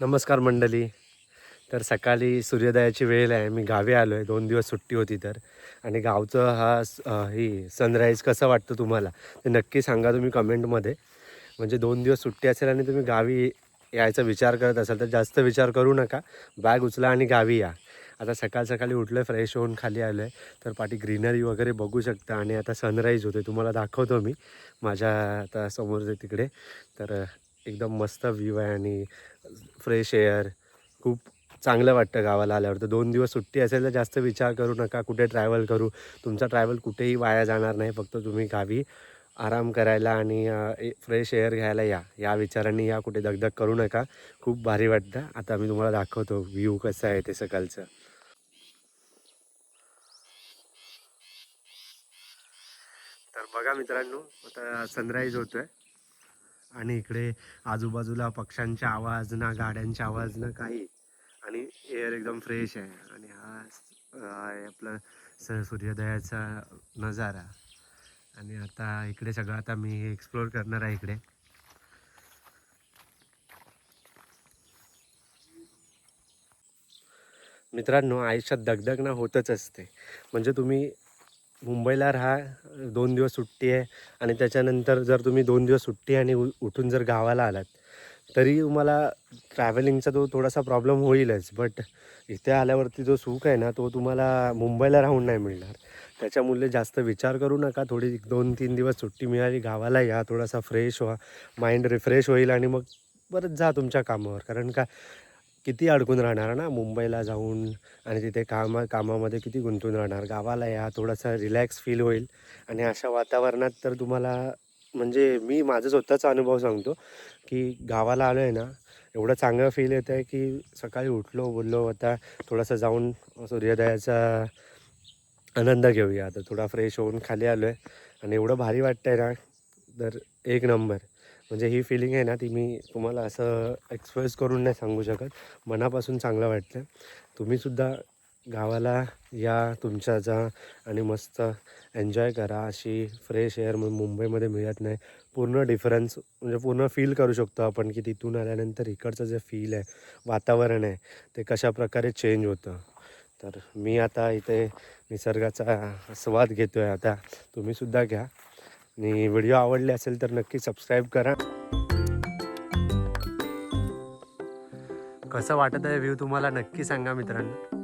नमस्कार मंडळी. तर सकाळी सूर्योदयाची वेळ आहे. मी गावी आलो आहे दोन दिवस सुट्टी होती तर. आणि गावचं हा ही सनराईज कसं वाटतं तुम्हाला? ते नक्की सांगा तुम्ही कमेंटमध्ये म्हणजे दोन दिवस सुट्टी असेल आणि तुम्ही गावी यायचा विचार करत असाल तर जास्त विचार करू नका. बॅग उचला आणि गावी या. आता सकाळ सकाळी उठलं फ्रेश होऊन खाली आलो आहे तर पाठी ग्रीनरी वगैरे बघू शकता. आणि आता सनराईज होते तुम्हाला दाखवतो मी. माझ्या आता समोर तिकडे. तर एकदम मस्त व्ह्यू आहे आणि फ्रेश एअर खूप चांगलं वाटतं गावाला आल्यावर. तर दोन दिवस सुट्टी असेल तर जास्त विचार करू नका. कुठे ट्रॅव्हल करू? तुमचा ट्रॅव्हल कुठेही वाया जाणार नाही. फक्त तुम्ही गावी आराम करायला आणि फ्रेश एअर घ्यायला या. या विचारांनी या. कुठे दगदग करू नका. खूप भारी वाटतं. आता मी तुम्हाला दाखवतो व्ह्यू कसं आहे ते सकाळचं. तर बघा मित्रांनो आता सनराईज होतोय. आणि इकडे आजूबाजूला पक्ष्यांचा आवाज ना गाड्यांचा आवाज ना काही. आणि एअर एकदम फ्रेश आहे. आणि हा आपला स सूर्योदयाचा नजारा. आणि आता इकडे सगळं आता मी एक्सप्लोर करणार आहे इकडे. मित्रांनो आयुष्यात दगदग ना होतच असते. म्हणजे तुम्ही मुंबईला राहा दोन दिवस सुट्टी आहे आणि त्याच्यानंतर जर तुम्ही दोन दिवस सुट्टी आणि उ- उठून जर गावाला आलात तरी तुम्हाला ट्रॅव्हलिंगचा तो थोडासा प्रॉब्लेम होईलच. बट इथे आल्यावरती जो सुख आहे ना तो तुम्हाला मुंबईला राहून नाही मिळणार. त्याच्यामुळे जास्त विचार करू नका. थोडी दोन तीन दिवस सुट्टी मिळाली गावाला या थोडासा फ्रेश व्हा माइंड रिफ्रेश होईल आणि मग परत जा तुमच्या कामावर. कारण का किती अडकून राहणार ना मुंबईला जाऊन आणि तिथे कामा कामामध्ये किती गुंतून राहणार. गावाला या थोडासा रिलॅक्स फील होईल. आणि अशा वातावरणात तर तुम्हाला म्हणजे मी माझा स्वतःचा अनुभव सांगतो की गावाला आलो आहे ना एवढं चांगलं फील येतं आहे की सकाळी उठलो बोललो आता थोडासा जाऊन सूर्योदयाचा आनंद घेऊया. आता थोडा फ्रेश होऊन खाली आलो आहे आणि एवढं भारी वाटतं आहे ना तर एक नंबर म्हणजे ही फिलिंग आहे ना ती मी तुम्हाला असं एक्सप्रेस करून नाही सांगू शकत. मनापासून चांगलं वाटतं तुम्हीसुद्धा गावाला या तुमच्या जा आणि मस्त एन्जॉय करा. अशी फ्रेश एअर मुंबईमध्ये मिळत नाही. पूर्ण डिफरन्स म्हणजे पूर्ण फील करू शकतो आपण की तिथून आल्यानंतर इकडचं जे फील आहे वातावरण आहे ते कशा प्रकारे चेंज होतं. तर मी आता इथे निसर्गाचा स्वाद घेतो आहे आता तुम्हीसुद्धा घ्या. आणि व्हिडिओ आवडले असेल तर नक्की सबस्क्राईब करा. कसं वाटत आहे व्ह्यू तुम्हाला नक्की सांगा मित्रांनो.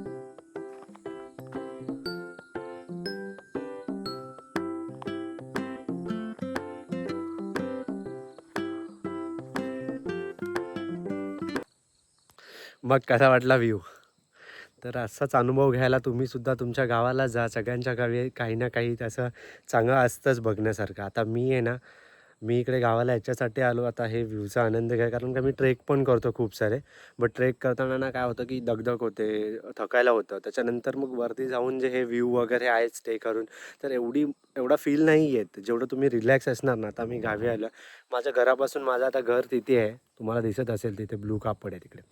मग कसा वाटला व्ह्यू तर असाच अनुभव घ्यायला तुम्ही सुद्धा तुमच्या गावाला जा. सगळ्यांच्या गावी काही ना काही तसं चांगलं असतंच बघण्यासारखं. आता मी आहे ना मी इकडे गावाला याच्यासाठी आलो. आता हे व्ह्यूचा आनंद घ्या. कारण का मी ट्रेक पण करतो खूप सारे. बट ट्रेक करताना ना काय होतं की दगदग होते थकायला होतं. त्याच्यानंतर मग वरती जाऊन जे हे व्ह्यू वगैरे आहे स्टे करून. तर एवढी एवढा फील नाही येत. जेवढं तुम्ही रिलॅक्स असणार ना आता मी गावी आलो माझ्या घरापासून माझं आता घर तिथे आहे. तुम्हाला दिसत असेल तिथे ब्लू कापड आहे तिकडे.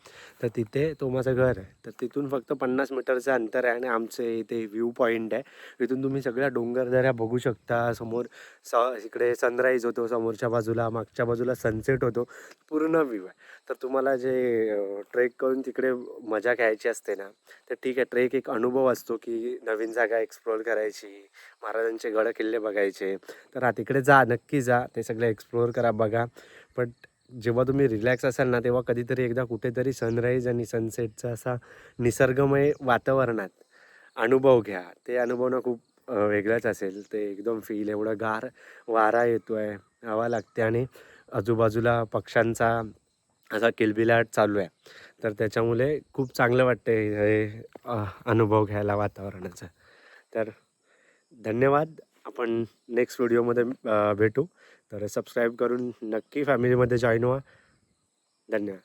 तर तिथे तो माझं घर आहे. तर तिथून फक्त पन्नास मीटरचं अंतर आहे आणि आमचे इथे व्ह्यू पॉईंट आहे. इथून तुम्ही सगळ्या डोंगरदऱ्या बघू शकता. समोर स इकडे सनराईज होतो समोरच्या बाजूला मागच्या बाजूला सनसेट होतो. पूर्ण व्ह्यू आहे. तर तुम्हाला जे ट्रेक करून तिकडे मजा घ्यायची असते ना तर ठीक आहे. ट्रेक एक अनुभव असतो की नवीन जागा एक्सप्लोअर करायची महाराजांचे गड किल्ले बघायचे. तर हा तिकडे जा नक्की जा ते सगळे एक्सप्लोअर करा बघा. बट जेव्हा तुम्ही रिलॅक्स असाल ना तेव्हा कधीतरी एकदा कुठेतरी सनराईज आणि सनसेटचा असा निसर्गमय वातावरणात अनुभव घ्या. ते अनुभव ना खूप वेगळाच असेल. ते एकदम फील एवढं गार वारा येतो आहे हवा लागते आणि आजूबाजूला पक्ष्यांचा असा किलबिलाट चालू आहे. तर त्याच्यामुळे खूप चांगलं वाटतं हे अनुभव घ्यायला वातावरणाचा. तर धन्यवाद. आपण नेक्स्ट व्हिडिओमध्ये भेटू. तर सबस्क्राईब करून नक्की फॅमिलीमध्ये जॉईन व्हा. धन्यवाद.